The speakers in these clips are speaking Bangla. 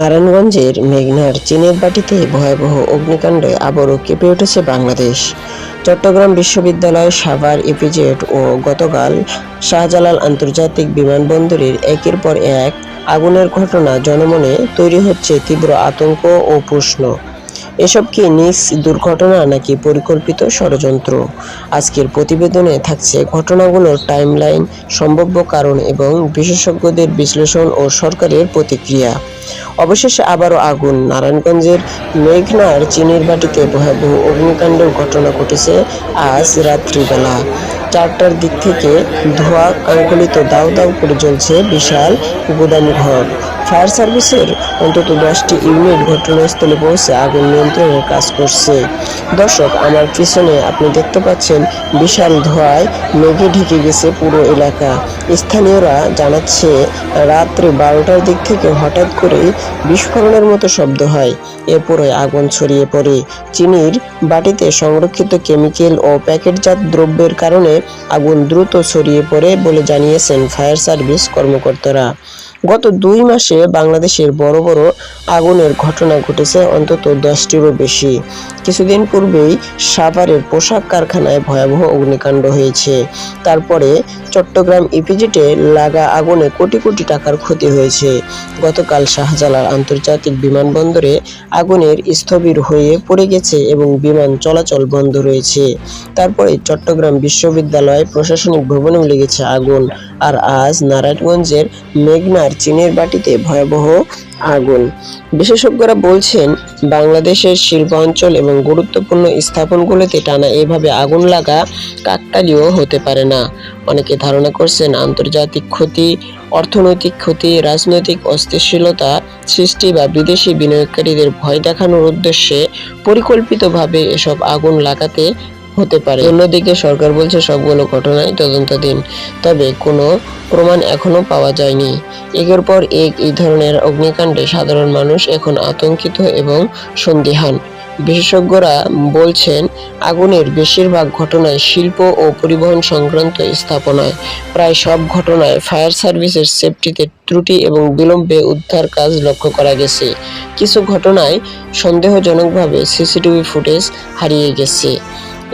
নারায়ণগঞ্জের মেঘনার চীনের বাটিতে ভয়াবহ অগ্নিকাণ্ডে আবারও কেঁপে উঠেছে বাংলাদেশ। চট্টগ্রাম বিশ্ববিদ্যালয় সাভার ইপিজেড ও গতকাল শাহজালাল আন্তর্জাতিক বিমানবন্দরের একের পর এক আগুনের ঘটনা জনমনে তৈরি হচ্ছে তীব্র আতঙ্ক ও প্রশ্ন। এসব কি নিজ দুর্ঘটনা নাকি পরিকল্পিত ষড়যন্ত্র? আজকের প্রতিবেদনে থাকছে ঘটনাগুলোর টাইমলাইন সম্ভাব্য কারণ এবং বিশেষজ্ঞদের বিশ্লেষণ ও সরকারের প্রতিক্রিয়া। অবশেষে আবারও আগুন। নারায়ণগঞ্জের মেঘনার চিনির বাটিতে ভয়াবহ অগ্নিকাণ্ডের ঘটনা ঘটেছে আজ রাত্রিবেলা। চারটার দিক থেকে ধোঁয়া কঙ্কলিত দাউ দাউ করে জ্বলছে বিশাল গুদাম ঘর। ফায়ার সার্ভিসের অন্তত দশটি ইউনিট ঘটনাস্থলে পৌঁছে আগুন নিয়ন্ত্রণের কাজ করছে। দর্শক, আমার পিছনে আপনি দেখতে পাচ্ছেন বিশাল ধোঁয়ায় মেঘে ঢেকে গেছে পুরো এলাকা। স্থানীয়রা জানাচ্ছে, রাত্রে বারোটার দিক থেকে হঠাৎ করে বিস্ফোরণের মতো শব্দ হয়। এরপরে আগুন ছড়িয়ে পড়ে। চিনির বাটিতে সংরক্ষিত কেমিক্যাল ও প্যাকেটজাত দ্রব্যের কারণে আগুন দ্রুত ছড়িয়ে পড়ে বলে জানিয়েছেন ফায়ার সার্ভিস কর্মকর্তারা। গত দুই মাসে বাংলাদেশের বড় বড় আগুনের ঘটনা ঘটেছে অন্তত দশটিরও বেশি। কিছুদিন পূর্বেই সাভারের পোশাক কারখানায় ভয়াবহ অগ্নিকাণ্ড হয়েছে। তারপরে চট্টগ্রাম ইপিজেটে লাগা আগুনে কোটি কোটি টাকার ক্ষতি হয়েছে। গতকাল শাহজালাল আন্তর্জাতিক বিমানবন্দরে আগুনের স্থবির হয়ে পড়ে গেছে এবং বিমান চলাচল বন্ধ রয়েছে। তারপরে চট্টগ্রাম বিশ্ববিদ্যালয় প্রশাসনিক ভবনেও লেগেছে আগুন। আর আজ নারায়ণগঞ্জের মেঘনার চীনের বাটিতে ভয়াবহ আগুন। বিশেষজ্ঞরা বলছেন, বাংলাদেশের শিল্প অঞ্চল এবং গুরুত্বপূর্ণ স্থাপনগুলোতে টানা এভাবে আগুন লাগা কাকতালীয় হতে পারে না। অনেকে ধারণা করছেন, আন্তর্জাতিক ক্ষতি, অর্থনৈতিক ক্ষতি, রাজনৈতিক অস্থিতিশীলতা সৃষ্টি বা বিদেশি বিনিয়োগকারীদের ভয় দেখানোর উদ্দেশ্যে পরিকল্পিতভাবে এসব আগুন লাগাতে হতে পারে। অন্যদিকে সরকার বলছে, সবগুলো ঘটনায় তদন্তাধীন, তবে কোনো প্রমাণ এখনও পাওয়া যায়নি। একের পর এক এই ধরনের অগ্নিকাণ্ডে সাধারণ মানুষ এখন আতঙ্কিত এবং সন্দিহান। বিশেষজ্ঞরা বলছেন, আগুনের বেশিরভাগ ঘটনায় শিল্প ও পরিবহন সংক্রান্ত স্থাপনায়। প্রায় সব ঘটনায় ফায়ার সার্ভিসের সেফটিতে ত্রুটি এবং বিলম্বে উদ্ধার কাজ লক্ষ্য করা গেছে। কিছু ঘটনায় সন্দেহজনকভাবে সিসিটিভি ফুটেজ হারিয়ে গেছে।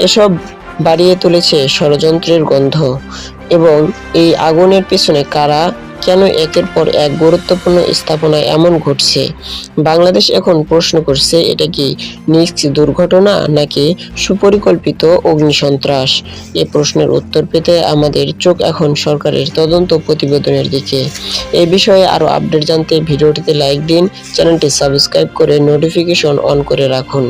এসব বাড়িয়ে তুলেছে ষড়যন্ত্রের গন্ধ। এবং এই আগুনের পেছনে কারা কেন একের পর এক গুরুত্বপূর্ণ স্থাপনায় এমন ঘটছে? বাংলাদেশ এখন প্রশ্ন করছে, এটা কি নিজ দুর্ঘটনা নাকি সুপরিকল্পিত অগ্নিসন্ত্রাস? এ প্রশ্নের উত্তর পেতে আমাদের চোখ এখন সরকারের তদন্ত প্রতিবেদনের দিকে। এই বিষয়ে আরও আপডেট জানতে ভিডিওটিতে লাইক দিন, চ্যানেলটি সাবস্ক্রাইব করে নোটিফিকেশন অন করে রাখুন।